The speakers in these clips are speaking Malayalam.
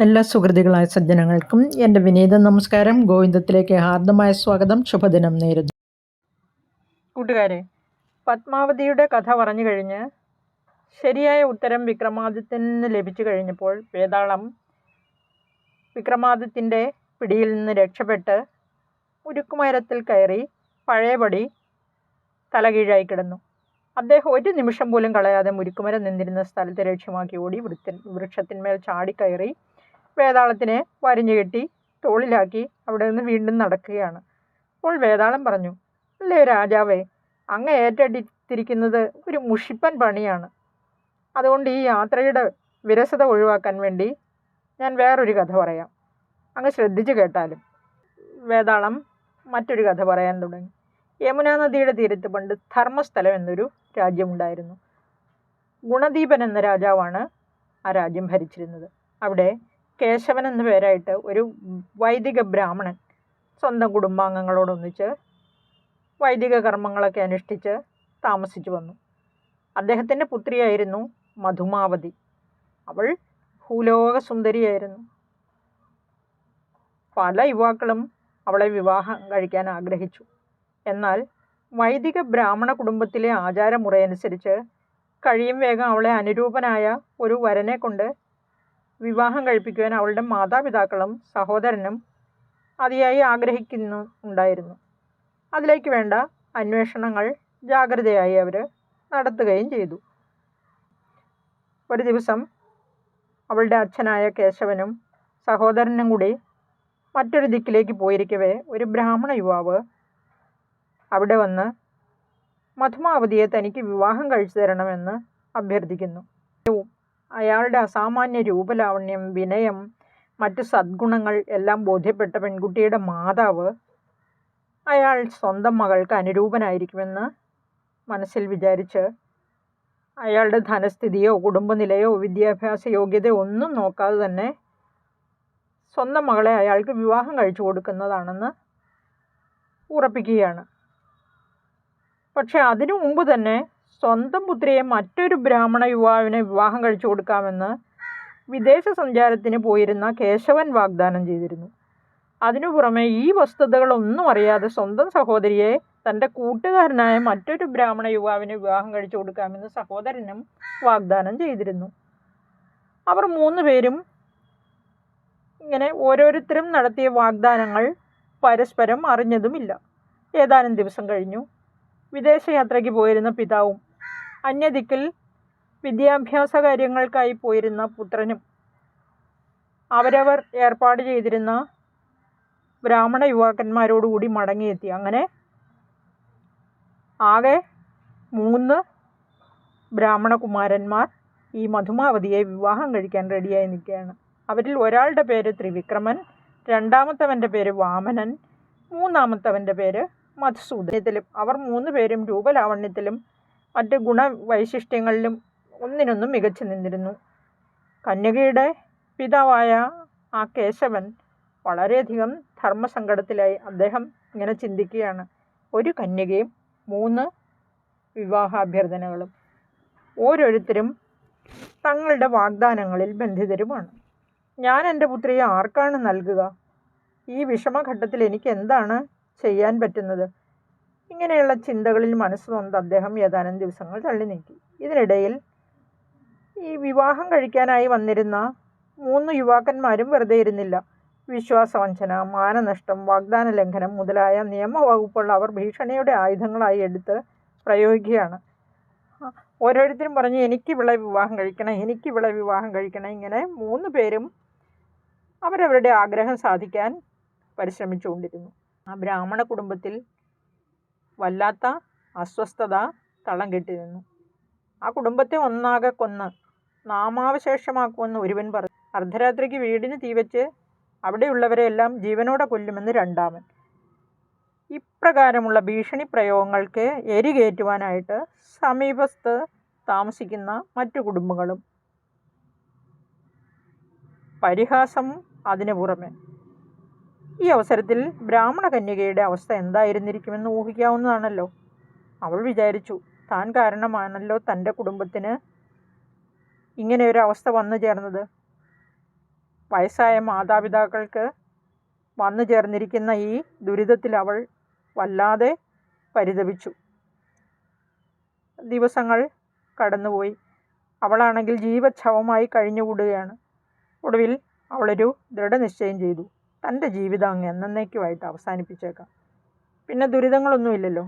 എല്ലാ സുഹൃത്തുക്കളായ സജ്ജനങ്ങൾക്കും എന്റെ വിനീത നമസ്കാരം. ഗോവിന്ദത്തിലേക്ക് ഹാർദമായ സ്വാഗതം. ശുഭദിനം നേരുന്നു. കൂട്ടുകാരെ പത്മാവതിയുടെ കഥ പറഞ്ഞു കഴിഞ്ഞ് ശരിയായ ഉത്തരം വിക്രമാദിത്യന് ലഭിച്ചു കഴിഞ്ഞപ്പോൾ വേതാളം വിക്രമാദിത്യന്റെ പിടിയിൽ നിന്ന് രക്ഷപ്പെട്ട് ഉരുക്കുമരത്തിൽ കയറി പഴയപടി തലകീഴായി കിടന്നു. അദ്ദേഹം ഒരു നിമിഷം പോലും കളയാതെ മുരുക്കുമരം നിന്നിരുന്ന സ്ഥലത്ത് ലക്ഷ്യമാക്കി ഓടി വൃത്തി വൃക്ഷത്തിന്മേൽ ചാടിക്കയറി വേതാളത്തിനെ വരിഞ്ഞു കെട്ടി തോളിലാക്കി അവിടെ നിന്ന് വീണ്ടും നടക്കുകയാണ്. അപ്പോൾ വേതാളം പറഞ്ഞു അല്ലേ രാജാവേ അങ്ങ് ഏറ്റെടുത്തിരിക്കുന്നത് ഒരു മുഷിപ്പൻ പണിയാണ്. അതുകൊണ്ട് ഈ യാത്രയുടെ വിരസത ഒഴിവാക്കാൻ വേണ്ടി ഞാൻ വേറൊരു കഥ പറയാം. അങ്ങ് ശ്രദ്ധിച്ചു കേട്ടാലും. വേതാളം മറ്റൊരു കഥ പറയാൻ തുടങ്ങി. യമുനാ നദിയുടെ തീരത്ത് പണ്ട് ധർമ്മസ്ഥലം എന്നൊരു രാജ്യമുണ്ടായിരുന്നു. ഗുണദീപൻ എന്ന രാജാവാണ് ആ രാജ്യം ഭരിച്ചിരുന്നത്. അവിടെ കേശവൻ എന്ന പേരായിട്ട് ഒരു വൈദിക ബ്രാഹ്മണൻ സ്വന്തം കുടുംബാംഗങ്ങളോടൊന്നിച്ച് വൈദിക കർമ്മങ്ങളൊക്കെ അനുഷ്ഠിച്ച് താമസിച്ചു വന്നു. അദ്ദേഹത്തിന്റെ പുത്രിയായിരുന്നു മധുമാവതി. അവൾ ഭൂലോക സുന്ദരിയായിരുന്നു പല യുവാക്കളും അവളെ വിവാഹം കഴിക്കാൻ ആഗ്രഹിച്ചു. എന്നാൽ വൈദിക ബ്രാഹ്മണ കുടുംബത്തിലെ ആചാരമുറയനുസരിച്ച് കഴിയും വേഗം അവളെ അനുരൂപനായ ഒരു വരനെ കൊണ്ട് വിവാഹം കഴിപ്പിക്കുവാൻ അവളുടെ മാതാപിതാക്കളും സഹോദരനും അതിയായി ആഗ്രഹിക്കുന്നു ഉണ്ടായിരുന്നു. അതിലേക്ക് വേണ്ട അന്വേഷണങ്ങൾ ജാഗ്രതയായി അവർ നടത്തുകയും ചെയ്തു. ഒരു ദിവസം അവളുടെ അച്ഛനായ കേശവനും സഹോദരനും കൂടി മറ്റൊരു ദിക്കിലേക്ക് പോയിരിക്കവേ ഒരു ബ്രാഹ്മണ യുവാവ് അവിടെ വന്ന് മധുമാവതിയെ തനിക്ക് വിവാഹം കഴിച്ചു തരണമെന്ന് അഭ്യർത്ഥിക്കുന്നു. അയാളുടെ അസാമാന്യ രൂപലാവണ്യം വിനയം മറ്റു സദ്ഗുണങ്ങൾ എല്ലാം ബോധ്യപ്പെട്ട പെൺകുട്ടിയുടെ മാതാവ് അയാൾ സ്വന്തം മകൾക്ക് അനുരൂപനായിരിക്കുമെന്ന് മനസ്സിൽ വിചാരിച്ച് അയാളുടെ ധനസ്ഥിതിയോ കുടുംബനിലയോ വിദ്യാഭ്യാസ യോഗ്യതയോ ഒന്നും നോക്കാതെ തന്നെ സ്വന്തം മകളെ അയാൾക്ക് വിവാഹം കഴിച്ചു കൊടുക്കുന്നതാണെന്ന് ഉറപ്പിക്കുകയാണ്. പക്ഷേ അതിനു മുമ്പ് തന്നെ സ്വന്തം പുത്രിയെ മറ്റൊരു ബ്രാഹ്മണ യുവാവിന് വിവാഹം കഴിച്ചു കൊടുക്കാമെന്ന് വിദേശ സഞ്ചാരത്തിന് പോയിരുന്ന കേശവൻ വാഗ്ദാനം ചെയ്തിരുന്നു. അതിനു പുറമെ ഈ വസ്തുതകളൊന്നും അറിയാതെ സ്വന്തം സഹോദരിയെ തന്റെ കൂട്ടുകാരനായ മറ്റൊരു ബ്രാഹ്മണ യുവാവിന് വിവാഹം കഴിച്ചു കൊടുക്കാമെന്ന് സഹോദരനും വാഗ്ദാനം ചെയ്തിരുന്നു. അവർ മൂന്ന് പേരും ഇങ്ങനെ ഓരോരുത്തരും നടത്തിയ വാഗ്ദാനങ്ങൾ പരസ്പരം അറിഞ്ഞതുമില്ല. ഏതാനും ദിവസം കഴിഞ്ഞു. വിദേശയാത്രയ്ക്ക് പോയിരുന്ന പിതാവും അന്യദിക്കിൽ വിദ്യാഭ്യാസ കാര്യങ്ങൾക്കായി പോയിരുന്ന പുത്രനും അവരവർ ഏർപ്പാട് ചെയ്തിരുന്ന ബ്രാഹ്മണ യുവാക്കന്മാരോടുകൂടി മടങ്ങിയെത്തി. അങ്ങനെ ആകെ മൂന്ന് ബ്രാഹ്മണ കുമാരന്മാർ ഈ മധുമാവതിയെ വിവാഹം കഴിക്കാൻ റെഡിയായി നിൽക്കുകയാണ്. അവരിൽ ഒരാളുടെ പേര് ത്രിവിക്രമൻ രണ്ടാമത്തവന്റെ പേര് വാമനൻ മൂന്നാമത്തവന്റെ പേര് മധുസൂദനത്തിലും അവർ മൂന്ന് പേരും രൂപലാവണ്യത്തിലും മറ്റ് ഗുണവൈശിഷ്ട്യങ്ങളിലും ഒന്നിനൊന്നും മികച്ചു നിന്നിരുന്നു. കന്യകയുടെ പിതാവായ ആ കേശവൻ വളരെയധികം ധർമ്മസങ്കടത്തിലായി അദ്ദേഹം ഇങ്ങനെ ചിന്തിക്കുകയാണ്. ഒരു കന്യകയും മൂന്ന് വിവാഹാഭ്യർത്ഥനകളും. ഓരോരുത്തരും തങ്ങളുടെ വാഗ്ദാനങ്ങളിൽ ബന്ധിതരുമാണ്. ഞാൻ എന്റെ പുത്രിയെ ആർക്കാണ് നൽകുക? ഈ വിഷമഘട്ടത്തിൽ എനിക്ക് എന്താണ് ചെയ്യാൻ പറ്റുന്നത്? ഇങ്ങനെയുള്ള ചിന്തകളിൽ മനസ്സ് നൊന്ത് അദ്ദേഹം ഏതാനും ദിവസങ്ങൾ തള്ളി നീക്കി. ഇതിനിടയിൽ ഈ വിവാഹം കഴിക്കാനായി വന്നിരുന്ന മൂന്ന് യുവാക്കന്മാരും വെറുതെ ഇരുന്നില്ല. വിശ്വാസവഞ്ചന മാനനഷ്ടം വാഗ്ദാന ലംഘനം മുതലായ നിയമവകുപ്പുകൾ അവർ ഭീഷണിയുടെ ആയുധങ്ങളായി എടുത്ത് പ്രയോഗിക്കുകയാണ്. ഓരോരുത്തരും പറഞ്ഞു എനിക്ക് ഇവിടെ വിവാഹം കഴിക്കണം എനിക്ക് ഇവിടെ വിവാഹം കഴിക്കണം ഇങ്ങനെ മൂന്ന് പേരും അവരവരുടെ ആഗ്രഹം സാധിക്കാൻ പരിശ്രമിച്ചുകൊണ്ടിരുന്നു. ആ ബ്രാഹ്മണ കുടുംബത്തിൽ വല്ലാത്ത അസ്വസ്ഥത തളം കെട്ടിരുന്നു ആ കുടുംബത്തെ ഒന്നാകെ കൊന്ന് നാമാവശേഷമാക്കുമെന്ന് ഒരുവൻ പറഞ്ഞു അർദ്ധരാത്രിക്ക് വീടിന് തീവച്ച് അവിടെയുള്ളവരെയെല്ലാം ജീവനോടെ കൊല്ലുമെന്ന് രണ്ടാമൻ. ഇപ്രകാരമുള്ള ഭീഷണി പ്രയോഗങ്ങൾക്ക് എരികേറ്റുവാനായിട്ട് സമീപസ്ഥ താമസിക്കുന്ന മറ്റു കുടുംബങ്ങളും. പരിഹാസം അതിനു പുറമെ. ഈ അവസരത്തിൽ ബ്രാഹ്മണ കന്യകയുടെ അവസ്ഥ എന്തായിരുന്നിരിക്കുമെന്ന് ഊഹിക്കാവുന്നതാണല്ലോ. അവൾ വിചാരിച്ചു താൻ കാരണമാണല്ലോ തന്റെ കുടുംബത്തിന് ഇങ്ങനെ ഒരു അവസ്ഥ വന്നു ചേർന്നത്. വയസ്സായ മാതാപിതാക്കൾക്ക് വന്നു ചേർന്നിരിക്കുന്ന ഈ ദുരിതത്തിൽ അവൾ വല്ലാതെ പരിതപിച്ചു. ദിവസങ്ങൾ കടന്നുപോയി. അവളാണെങ്കിൽ ജീവച്ഛവമായി കഴിഞ്ഞുകൂടുകയാണ്. ഒടുവിൽ അവളൊരു ദൃഢനിശ്ചയം ചെയ്തു. തന്റെ ജീവിതം അങ്ങ് എന്നേക്കുമായിട്ട് അവസാനിപ്പിച്ചേക്കാം. പിന്നെ ദുരിതങ്ങളൊന്നുമില്ലല്ലോ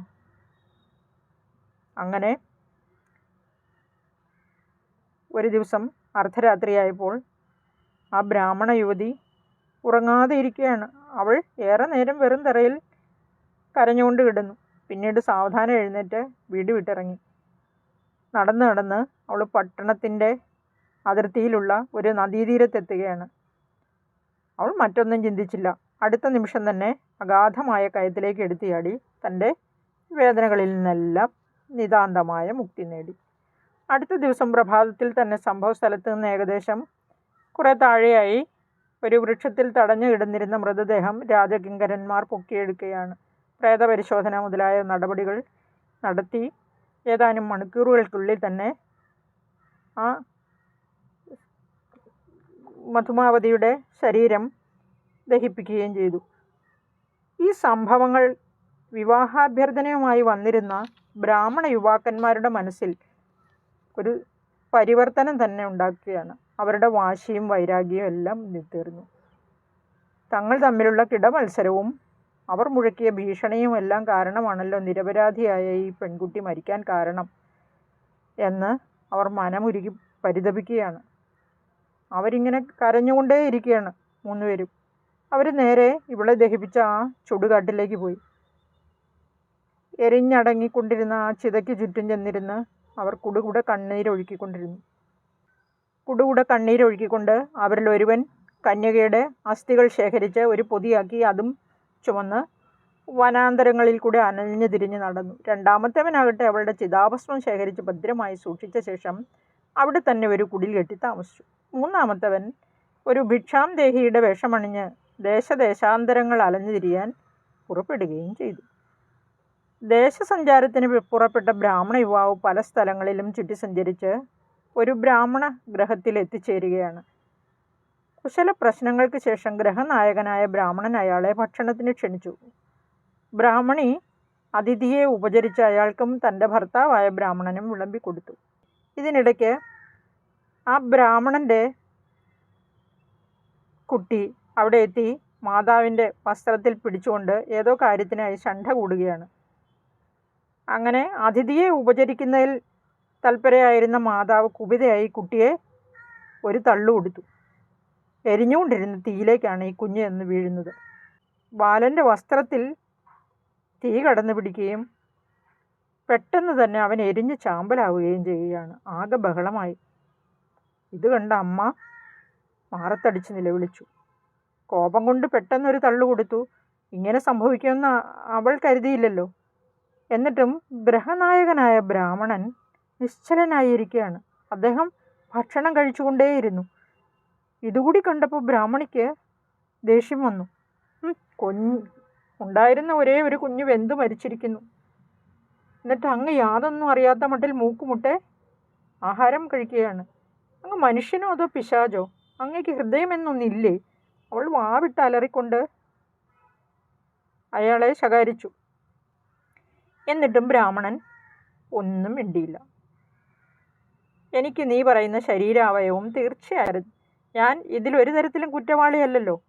അങ്ങനെ ഒരു ദിവസം അർദ്ധരാത്രിയായപ്പോൾ ആ ബ്രാഹ്മണ യുവതി ഉറങ്ങാതെ ഇരിക്കുകയാണ്. അവൾ ഏറെ നേരം വെറും തറയിൽ കരഞ്ഞുകൊണ്ട് കിടന്നു. പിന്നീട് സാവധാനം എഴുന്നേറ്റ് വീട് വിട്ടിറങ്ങി. നടന്ന് നടന്ന് അവൾ പട്ടണത്തിന്റെ അതിർത്തിയിലുള്ള ഒരു നദീതീരത്തെത്തുകയാണ്. അവൾ മറ്റൊന്നും ചിന്തിച്ചില്ല. അടുത്ത നിമിഷം തന്നെ അഗാധമായ കയത്തിലേക്ക് എടുത്തിയാടി. തന്റെ വേദനകളിൽ നിന്നെല്ലാം നിതാന്തമായ മുക്തി നേടി. അടുത്ത ദിവസം പ്രഭാതത്തിൽ തന്നെ സംഭവ സ്ഥലത്ത് നിന്ന് ഏകദേശം കുറേ താഴെയായി ഒരു വൃക്ഷത്തിൽ തടഞ്ഞു കിടന്നിരുന്ന മൃതദേഹം രാജകിങ്കരന്മാർ പൊക്കിയെടുക്കുകയാണ്. പ്രേതപരിശോധന മുതലായ നടപടികൾ നടത്തി ഏതാനും മണിക്കൂറുകൾക്കുള്ളിൽ തന്നെ ആ മധുമാവതിയുടെ ശരീരം ദഹിപ്പിക്കുകയും ചെയ്തു. ഈ സംഭവങ്ങൾ വിവാഹാഭ്യർത്ഥനയുമായി വന്നിരുന്ന ബ്രാഹ്മണ യുവാക്കന്മാരുടെ മനസ്സിൽ ഒരു പരിവർത്തനം തന്നെ ഉണ്ടാക്കുകയാണ്. അവരുടെ വാശിയും വൈരാഗ്യവും എല്ലാം തീർന്നു തങ്ങൾ തമ്മിലുള്ള കിടമത്സരവും അവർ മുഴക്കിയ ഭീഷണിയും എല്ലാം കാരണമാണല്ലോ നിരപരാധിയായ ഈ പെൺകുട്ടി മരിക്കാൻ കാരണം എന്ന് അവർ മനമുരുകി പരിതപിക്കുകയാണ്. അവരിങ്ങനെ കരഞ്ഞുകൊണ്ടേ ഇരിക്കുകയാണ് മൂന്നുപേരും. അവർ നേരെ ഇവളെ ദഹിപ്പിച്ച ആ ചുടുകാട്ടിലേക്ക് പോയി. എരിഞ്ഞടങ്ങിക്കൊണ്ടിരുന്ന ആ ചിതയ്ക്ക് ചുറ്റും ചെന്നിരുന്ന് അവർ കുടുകൂടെ കണ്ണീരൊഴുക്കിക്കൊണ്ടിരുന്നു കുടുകൂടെ കണ്ണീരൊഴുക്കിക്കൊണ്ട് അവരിൽ ഒരുവൻ കന്യകയുടെ അസ്ഥികൾ ശേഖരിച്ച് ഒരു പൊതിയാക്കി അതും ചുമന്ന് വനാന്തരങ്ങളിൽ കൂടെ അനഞ്ഞു തിരിഞ്ഞ് നടന്നു. രണ്ടാമത്തേവനാകട്ടെ അവളുടെ ചിതാഭസ്മം ശേഖരിച്ച് ഭദ്രമായി സൂക്ഷിച്ച ശേഷം അവിടെ തന്നെ ഒരു കുടിൽ കെട്ടി താമസിച്ചു. മൂന്നാമത്തവൻ ഒരു ഭിക്ഷാംദേഹിയുടെ വേഷമണിഞ്ഞ് ദേശദേശാന്തരങ്ങൾ അലഞ്ഞുതിരിയാൻ പുറപ്പെടുകയും ചെയ്തു. ദേശസഞ്ചാരത്തിന് പുറപ്പെട്ട ബ്രാഹ്മണ യുവാവ് പല സ്ഥലങ്ങളിലും ചുറ്റി സഞ്ചരിച്ച് ഒരു ബ്രാഹ്മണ ഗ്രഹത്തിൽ എത്തിച്ചേരുകയാണ് കുശല പ്രശ്നങ്ങൾക്ക് ശേഷം ഗ്രഹനായകനായ ബ്രാഹ്മണൻ അയാളെ ഭക്ഷണത്തിന് ക്ഷണിച്ചു. ബ്രാഹ്മണി അതിഥിയെ ഉപചരിച്ച് അയാൾക്കും തന്റെ ഭർത്താവായ ബ്രാഹ്മണനും വിളമ്പിക്കൊടുത്തു. ഇതിനിടയ്ക്ക് ആ ബ്രാഹ്മണന്റെ കുട്ടി അവിടെ എത്തി മാതാവിന്റെ വസ്ത്രത്തിൽ പിടിച്ചുകൊണ്ട് ഏതോ കാര്യത്തിനായി ശണ്ഠ കൂടുകയാണ്. അങ്ങനെ അതിഥിയെ ഉപചരിക്കുന്നതിൽ തൽപരയായിരുന്ന മാതാവ് കുപിതയായി കുട്ടിയെ ഒരു തള്ളു കൊടുത്തു എരിഞ്ഞുകൊണ്ടിരുന്ന തീയിലേക്കാണ് ഈ കുഞ്ഞ് എന്ന് വീഴുന്നത്. ബാലന്റെ വസ്ത്രത്തിൽ തീ കടന്നു പിടിക്കുകയും പെട്ടെന്ന് തന്നെ അവൻ എരിഞ്ഞ് ചാമ്പലാവുകയും ചെയ്യുകയാണ്. ആകെ ബഹളമായി. ഇത് കണ്ട അമ്മ മാറത്തടിച്ച് നിലവിളിച്ചു. കോപം കൊണ്ട് പെട്ടെന്നൊരു തള്ളു കൊടുത്തു. ഇങ്ങനെ സംഭവിക്കുമെന്ന് അവൾ കരുതിയില്ലല്ലോ. എന്നിട്ടും ഗ്രഹനായകനായ ബ്രാഹ്മണൻ നിശ്ചലനായിരിക്കുകയാണ് അദ്ദേഹം ഭക്ഷണം കഴിച്ചുകൊണ്ടേയിരുന്നു. ഇതുകൂടി കണ്ടപ്പോൾ ബ്രാഹ്മണിക്ക് ദേഷ്യം വന്നു. കൊഞ്ഞ് ഉണ്ടായിരുന്ന ഒരേ ഒരു കുഞ്ഞു വെന്ത് മരിച്ചിരിക്കുന്നു. എന്നിട്ട് അങ്ങ് യാതൊന്നും അറിയാത്ത മട്ടിൽ മൂക്കുമുട്ടെ ആഹാരം കഴിക്കുകയാണ്. അങ്ങ് മനുഷ്യനോ അതോ പിശാചോ? അങ്ങേക്ക് ഹൃദയമെന്നൊന്നില്ലേ? അവൾ വാവിട്ട് അലറിക്കൊണ്ട് അയാളെ ശകാരിച്ചു. എന്നിട്ടും ബ്രാഹ്മണൻ ഒന്നും മിണ്ടിയില്ല. എനിക്ക് നീ പറയുന്ന ശരീരാവയവും തീർച്ചയായും ഞാൻ ഇതിലൊരു തരത്തിലും കുറ്റവാളിയല്ലല്ലോ.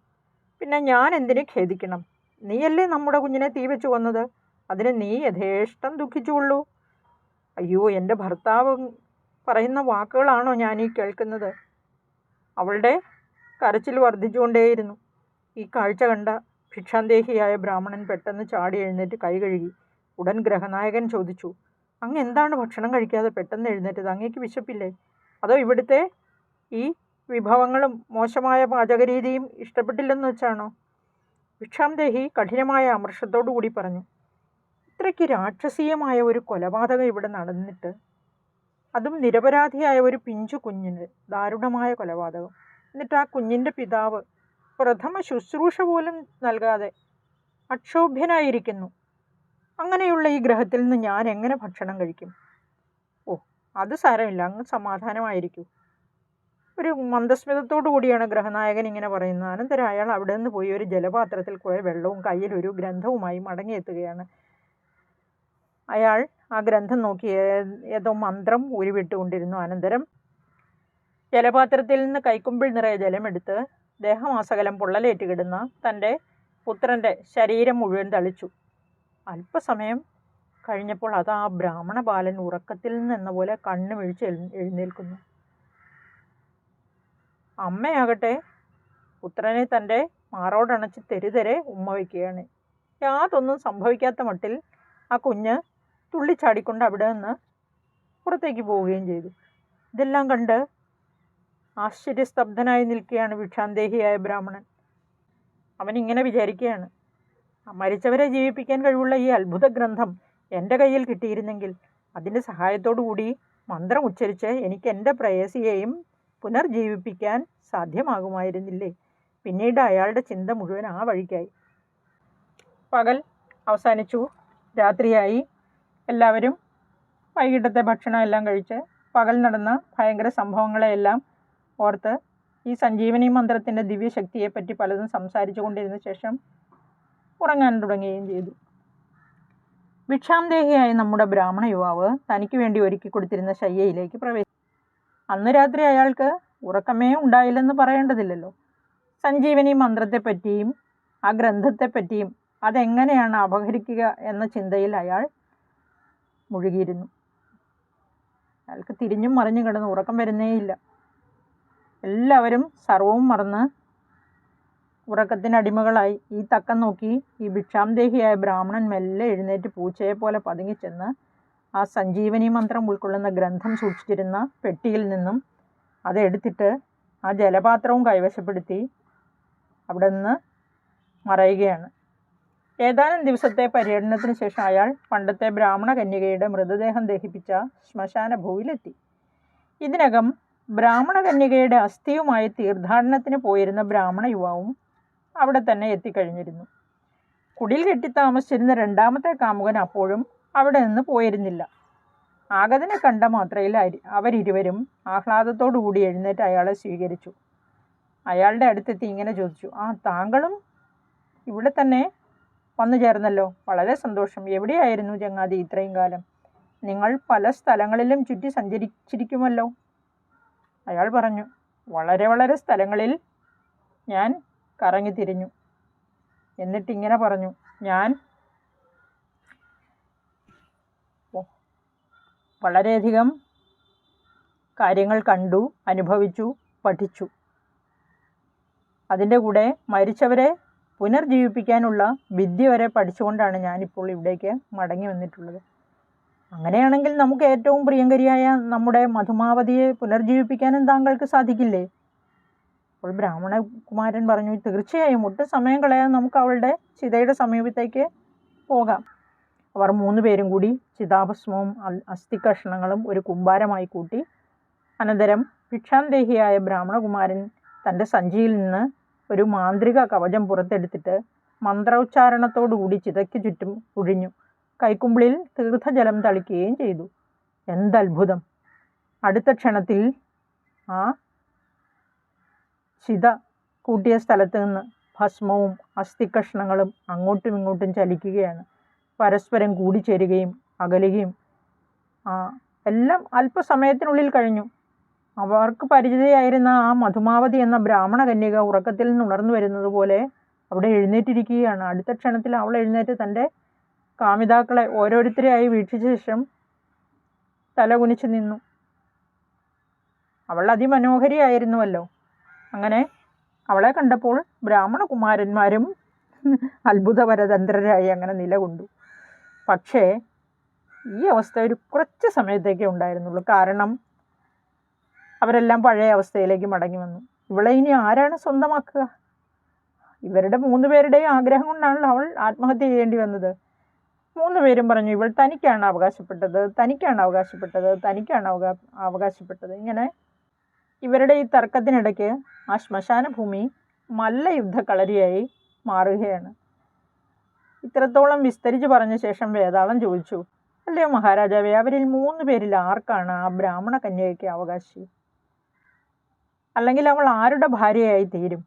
പിന്നെ ഞാൻ എന്തിനെ ഖേദിക്കണം? നീയല്ലേ നമ്മുടെ കുഞ്ഞിനെ തീ വെച്ച് കൊന്നത്? അതിന് നീ യഥേഷ്ടം ദുഃഖിച്ചുകൊള്ളൂ. അയ്യോ എന്റെ ഭർത്താവ് പറയുന്ന വാക്കുകളാണോ ഈ കേൾക്കുന്നത്? അവളുടെ കരച്ചിൽ വർദ്ധിച്ചുകൊണ്ടേയിരുന്നു. ഈ കാഴ്ച കണ്ട ഭിക്ഷാന്തേഹിയായ ബ്രാഹ്മണൻ പെട്ടെന്ന് ചാടി എഴുന്നേറ്റ് കൈ കഴുകി ഉടൻ ഗ്രഹനായകൻ ചോദിച്ചു അങ്ങ് എന്താണ് ഭക്ഷണം കഴിക്കാതെ പെട്ടെന്ന് എഴുന്നേറ്റത്? അങ്ങേക്ക് വിശപ്പില്ലേ? അതോ ഇവിടുത്തെ ഈ വിഭവങ്ങളും മോശമായ പാചകരീതിയും ഇഷ്ടപ്പെട്ടില്ലെന്ന് വെച്ചാണോ? ഭിക്ഷാന്തേഹി കഠിനമായ അമർഷത്തോടു കൂടി പറഞ്ഞു ഇത്രയ്ക്ക് രാക്ഷസീയമായ ഒരു കൊലപാതകം ഇവിടെ നടന്നിട്ട് അതും നിരപരാധിയായ ഒരു പിഞ്ചു കുഞ്ഞിന് ദാരുണമായ കൊലപാതകം. എന്നിട്ട് ആ കുഞ്ഞിന്റെ പിതാവ് പ്രഥമ ശുശ്രൂഷ പോലും നൽകാതെ അക്ഷോഭ്യനായിരിക്കുന്നു. അങ്ങനെയുള്ള ഈ ഗ്രഹത്തിൽ നിന്ന് ഞാൻ എങ്ങനെ ഭക്ഷണം കഴിക്കും? ഓ അത് സാരമില്ല. അങ്ങ് സമാധാനമായിരിക്കൂ. ഒരു മന്ദസ്മിതത്തോടു കൂടിയാണ് ഗ്രഹനായകൻ ഇങ്ങനെ പറയുന്നത്. അനന്തരം അയാൾ അവിടെ നിന്ന് പോയി ഒരു ജലപാത്രത്തിൽ കുറേ വെള്ളവും കയ്യിൽ ഒരു ഗ്രന്ഥവുമായി മടങ്ങിയെത്തുകയാണ്. അയാൾ ആ ഗ്രന്ഥം നോക്കി ഏതോ മന്ത്രം ഉരുവിട്ടുകൊണ്ടിരുന്നു അനന്തരം. ജലപാത്രത്തിൽ നിന്ന് കൈക്കുമ്പിൾ നിറയെ ജലമെടുത്ത് ദേഹമാസകലം പൊള്ളലേറ്റ് കിടന്ന തന്റെ പുത്രന്റെ ശരീരം മുഴുവൻ തളിച്ചു. അല്പസമയം കഴിഞ്ഞപ്പോൾ അത് ആ ബ്രാഹ്മണ ബാലൻ ഉറക്കത്തിൽ നിന്നെന്ന പോലെ കണ്ണു വിഴിച്ച് എഴുന്നേൽക്കുന്നു. അമ്മയാകട്ടെ പുത്രനെ തന്റെ മാറോടണച്ച് തെരുതെരെ ഉമ്മ വയ്ക്കുകയാണ്. യാതൊന്നും സംഭവിക്കാത്ത മട്ടിൽ ആ കുഞ്ഞ് തുള്ളിച്ചാടിക്കൊണ്ട് അവിടെ നിന്ന് പുറത്തേക്ക് പോവുകയും ചെയ്തു. ഇതെല്ലാം കണ്ട് ആശ്ചര്യസ്തബ്ധനായി നിൽക്കുകയാണ് ഭിക്ഷാന്തേഹിയായ ബ്രാഹ്മണൻ. അവൻ ഇങ്ങനെ വിചാരിക്കുകയാണ് മരിച്ചവരെ ജീവിപ്പിക്കാൻ കഴിവുള്ള ഈ അത്ഭുത ഗ്രന്ഥം എന്റെ കയ്യിൽ കിട്ടിയിരുന്നെങ്കിൽ അതിന്റെ സഹായത്തോടു കൂടി മന്ത്രം ഉച്ചരിച്ച് എനിക്ക് എന്റെ പ്രേയസിയെയും പുനർജീവിപ്പിക്കാൻ സാധ്യമാകുമായിരുന്നില്ലേ? പിന്നീട് അയാളുടെ ചിന്ത മുഴുവൻ ആ വഴിക്കായി. പകൽ അവസാനിച്ചു. രാത്രിയായി. എല്ലാവരും വൈകിട്ടത്തെ ഭക്ഷണം എല്ലാം കഴിച്ച് പകൽ നടന്ന ഭയങ്കര സംഭവങ്ങളെയെല്ലാം ഓർത്ത് ഈ സഞ്ജീവനി മന്ത്രത്തിന്റെ ദിവ്യശക്തിയെപ്പറ്റി പലതും സംസാരിച്ചു കൊണ്ടിരുന്ന ശേഷം ഉറങ്ങാൻ തുടങ്ങുകയും ചെയ്തു. ഭിക്ഷാന്തേഹിയായ നമ്മുടെ ബ്രാഹ്മണ യുവാവ് തനിക്ക് വേണ്ടി ഒരുക്കി കൊടുത്തിരുന്ന ശയ്യയിലേക്ക് പ്രവേശിച്ചു. അന്ന് രാത്രി അയാൾക്ക് ഉറക്കമേ ഉണ്ടായില്ലെന്ന് പറയേണ്ടതില്ലല്ലോ. സഞ്ജീവനി മന്ത്രത്തെപ്പറ്റിയും ആ ഗ്രന്ഥത്തെപ്പറ്റിയും അതെങ്ങനെയാണ് അപഹരിക്കുക എന്ന ചിന്തയിൽ അയാൾ മുഴുകിയിരുന്നു. അയാൾക്ക് തിരിഞ്ഞും മറിഞ്ഞു കിടന്ന് ഉറക്കം വരുന്നേയില്ല. എല്ലാവരും സർവവും മറന്ന് ഉറക്കത്തിനടിമകളായി ഈ തക്കം നോക്കി ഈ ഭിക്ഷാംദേഹിയായ ബ്രാഹ്മണൻ മെല്ലെ എഴുന്നേറ്റ് പൂച്ചയെ പോലെ പതുങ്ങിച്ചെന്ന് ആ സഞ്ജീവനി മന്ത്രം ഉൾക്കൊള്ളുന്ന ഗ്രന്ഥം സൂക്ഷിച്ചിരുന്ന പെട്ടിയിൽ നിന്നും അതെടുത്തിട്ട് ആ ജലപാത്രവും കൈവശപ്പെടുത്തി അവിടെ നിന്ന് മറയുകയാണ്. ഏതാനും ദിവസത്തെ പര്യടനത്തിന് ശേഷം അയാൾ പണ്ടത്തെ ബ്രാഹ്മണ കന്യകയുടെ മൃതദേഹം ദഹിപ്പിച്ച ശ്മശാന ഭൂവിലെത്തി. ഇതിനകം ബ്രാഹ്മണ കന്യകയുടെ അസ്ഥിയുമായി തീർത്ഥാടനത്തിന് പോയിരുന്ന ബ്രാഹ്മണ യുവാവും അവിടെ തന്നെ എത്തിക്കഴിഞ്ഞിരുന്നു. കുടിൽ കെട്ടി താമസിച്ചിരുന്ന രണ്ടാമത്തെ കാമുകൻ അപ്പോഴും അവിടെ നിന്ന് പോയിരുന്നില്ല. ആഗതനെ കണ്ട മാത്രയിൽ അവരിരുവരും ആഹ്ലാദത്തോടുകൂടി എഴുന്നേറ്റ് അയാളെ സ്വീകരിച്ചു. അയാളുടെ അടുത്തെത്തി ഇങ്ങനെ ചോദിച്ചു ആ താങ്കളും ഇവിടെ തന്നെ വന്നു ചേർന്നല്ലോ. വളരെ സന്തോഷം. എവിടെയായിരുന്നു ചങ്ങാതി ഇത്രയും കാലം? നിങ്ങൾ പല സ്ഥലങ്ങളിലും ചുറ്റി സഞ്ചരിച്ചിരിക്കുമല്ലോ. അയാൾ പറഞ്ഞു വളരെ വളരെ സ്ഥലങ്ങളിൽ ഞാൻ കറങ്ങി തിരിഞ്ഞു. എന്നിട്ടിങ്ങനെ പറഞ്ഞു ഞാൻ വളരെയധികം കാര്യങ്ങൾ കണ്ടു അനുഭവിച്ചു പഠിച്ചു. അതിന്റെ കൂടെ മരിച്ചവരെ പുനർജീവിപ്പിക്കാനുള്ള വിദ്യ വരെ പഠിച്ചുകൊണ്ടാണ് ഞാനിപ്പോൾ ഇവിടേക്ക് മടങ്ങി വന്നിട്ടുള്ളത്. അങ്ങനെയാണെങ്കിൽ നമുക്ക് ഏറ്റവും പ്രിയങ്കരിയായ നമ്മുടെ മധുമാവതിയെ പുനർജീവിപ്പിക്കാനും താങ്കൾക്ക് സാധിക്കില്ലേ? അപ്പോൾ ബ്രാഹ്മണ കുമാരൻ പറഞ്ഞു തീർച്ചയായും ഒട്ടും സമയം കളയാൻ നമുക്ക് അവളുടെ ചിതയുടെ സമീപത്തേക്ക് പോകാം. അവർ മൂന്ന് പേരും കൂടി ചിതാഭസ്മവും അസ്ഥി അസ്ഥികഷ്ണങ്ങളും ഒരു കുമ്പാരമായി കൂട്ടി അനന്തരം ഭിക്ഷാന്തേഹിയായ ബ്രാഹ്മണകുമാരൻ തന്റെ സഞ്ചിയിൽ നിന്ന് ഒരു മാന്ത്രിക കവചം പുറത്തെടുത്തിട്ട് മന്ത്രോച്ചാരണത്തോടുകൂടി ചിതയ്ക്ക് ചുറ്റും ഒഴിഞ്ഞു കൈക്കുമ്പിളിൽ തീർത്ഥജലം തളിക്കുകയും ചെയ്തു. എന്തത്ഭുതം. അടുത്ത ക്ഷണത്തിൽ ആ ചിത കൂട്ടിയ സ്ഥലത്ത് നിന്ന് ഭസ്മവും അസ്ഥികഷ്ണങ്ങളും അങ്ങോട്ടും ഇങ്ങോട്ടും ചലിക്കുകയാണ്. പരസ്പരം കൂടിച്ചേരുകയും അകലുകയും ആ എല്ലാം അല്പസമയത്തിനുള്ളിൽ കഴിഞ്ഞു. അവർക്ക് പരിചിതയായിരുന്ന ആ മധുമാവതി എന്ന ബ്രാഹ്മണ കന്യക ഉറക്കത്തിൽ നിന്ന് ഉണർന്നു വരുന്നത് പോലെ അവിടെ എഴുന്നേറ്റിരിക്കുകയാണ്. അടുത്ത ക്ഷണത്തിൽ അവൾ എഴുന്നേറ്റ് തന്റെ കാമിതാക്കളെ ഓരോരുത്തരെയായി വീക്ഷിച്ച ശേഷം തലകുനിച്ച് നിന്നു. അവൾ അതിമനോഹരിയായിരുന്നുവല്ലോ. അങ്ങനെ അവളെ കണ്ടപ്പോൾ ബ്രാഹ്മണകുമാരന്മാരും അത്ഭുതപരതന്ത്രരായി അങ്ങനെ നിലകൊണ്ടു. പക്ഷേ ഈ അവസ്ഥ ഒരു കുറച്ച് സമയത്തേക്കേ ഉണ്ടായിരുന്നുള്ളൂ. കാരണം അവരെല്ലാം പഴയ അവസ്ഥയിലേക്ക് മടങ്ങി വന്നു. ഇവളെ ഇനി ആരാണ് സ്വന്തമാക്കുക? ഇവരുടെ മൂന്ന് പേരുടെയും ആഗ്രഹം കൊണ്ടാണല്ലോ അവൾ ആത്മഹത്യ ചെയ്യേണ്ടി വന്നത്. മൂന്ന് പേരും പറഞ്ഞു ഇവൾ തനിക്കാണ് അവകാശപ്പെട്ടത് തനിക്കാണ് അവകാശപ്പെട്ടത് തനിക്കാണ് അവകാ അവകാശപ്പെട്ടത്. ഇങ്ങനെ ഇവരുടെ ഈ തർക്കത്തിനിടയ്ക്ക് ആ ശ്മശാന ഭൂമി മല്ലയുദ്ധ കളരിയായി മാറുകയാണ്. ഇത്രത്തോളം വിസ്തരിച്ച് പറഞ്ഞ ശേഷം വേതാളം ചോദിച്ചു അല്ലയോ മഹാരാജാവേ അവരിൽ മൂന്ന് പേരിൽ ആർക്കാണ് ആ ബ്രാഹ്മണ കന്യകയ്ക്ക് അവകാശി? അല്ലെങ്കിൽ അവൾ ആരുടെ ഭാര്യയായി തീരും?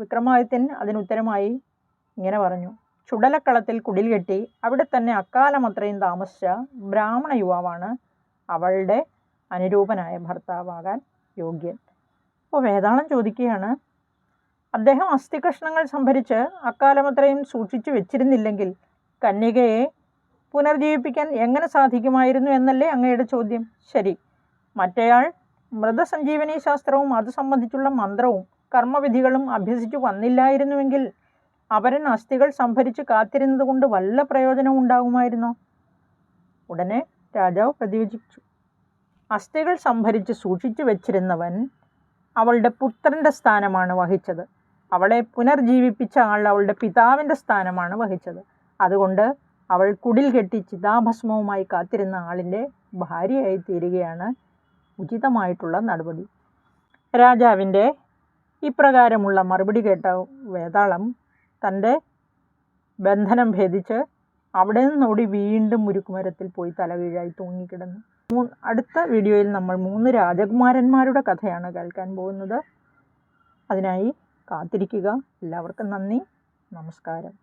വിക്രമാദിത്യൻ അതിനുത്തരമായി ഇങ്ങനെ പറഞ്ഞു. ചുടലക്കളത്തിൽ കുടിൽ കെട്ടി അവിടെ തന്നെ അക്കാലം അത്രയും താമസിച്ച ബ്രാഹ്മണ യുവാവാണ് അവളുടെ അനുരൂപനായ ഭർത്താവാകാൻ യോഗ്യൻ. അപ്പോൾ വേതാളം ചോദിക്കുകയാണ് അദ്ദേഹം അസ്ഥികഷ്ണങ്ങൾ സംഭരിച്ച് അക്കാലമത്രയും സൂക്ഷിച്ചു വെച്ചിരുന്നില്ലെങ്കിൽ കന്യകയെ പുനർജീവിപ്പിക്കാൻ എങ്ങനെ സാധിക്കുമായിരുന്നു എന്നല്ലേ അങ്ങയുടെ ചോദ്യം? ശരി മറ്റേയാൾ മൃതസഞ്ജീവനി ശാസ്ത്രവും അത് സംബന്ധിച്ചുള്ള മന്ത്രവും കർമ്മവിധികളും അഭ്യസിച്ചു വന്നില്ലായിരുന്നുവെങ്കിൽ അവരൻ അസ്ഥികൾ സംഭരിച്ച് കാത്തിരുന്നത് കൊണ്ട് വല്ല പ്രയോജനവും ഉണ്ടാകുമായിരുന്നോ? ഉടനെ രാജാവ് പ്രതിവചിച്ചു. അസ്ഥികൾ സംഭരിച്ച് സൂക്ഷിച്ചു വച്ചിരുന്നവൻ അവളുടെ പുത്രന്റെ സ്ഥാനമാണ് വഹിച്ചത്. അവളെ പുനർജീവിപ്പിച്ച ആൾ അവളുടെ പിതാവിന്റെ സ്ഥാനമാണ് വഹിച്ചത്. അതുകൊണ്ട് അവൾ കുടിൽ കെട്ടി ചിതാഭസ്മവുമായി കാത്തിരുന്ന ആളിന്റെ ഭാര്യയായി തീരുകയാണ് ഉചിതമായിട്ടുള്ള നടപടി. രാജാവിന്റെ ഇപ്രകാരമുള്ള മറുപടി കേട്ട വേതാളം തന്റെ ബന്ധനം ഭേദിച്ച് അവിടെ നിന്നോടി വീണ്ടും മുരുക്കുമരത്തിൽ പോയി തലവീഴായി തൂങ്ങിക്കിടന്നു. അടുത്ത വീഡിയോയിൽ നമ്മൾ മൂന്ന് രാജകുമാരന്മാരുടെ കഥയാണ് കേൾക്കാൻ പോകുന്നത്. അതിനായി കാത്തിരിക്കുക. എല്ലാവർക്കും നന്ദി. നമസ്കാരം.